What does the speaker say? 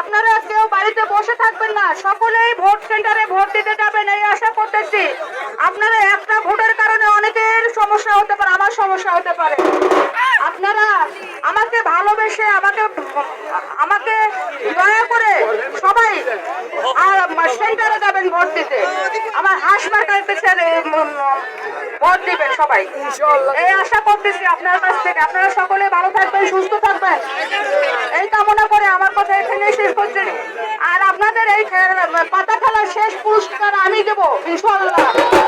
আপনারা কেউ বাড়িতে বসে থাকবেন না। সকলেই ভোট সেন্টারে ভোট দিতে যাবেন এই আশা করতেছি। আপনারা একটা ভোটের কারণে অনেকের সমস্যা হতে পারে আমার সমস্যা হতে পারে। আপনারা আমাকে ভালোবেসে আমাকে আমাকে দয়া করে সবাই আর সেন্টারে যাবেন ভোট দিতে। আমার হাসপাতালে ভোট দিবেন সবাই। এই আশা করতেছি আপনার কাছ থেকে। আপনারা সকলে ভালো থাকবেন সুস্থ থাকবেন। এই কামনা করে আমার কথা এখানে শেষ করছি। আর আপনাদের এই পাতা খেলার শেষ পুরস্কার আমি দেবো ইনশাল্লাহ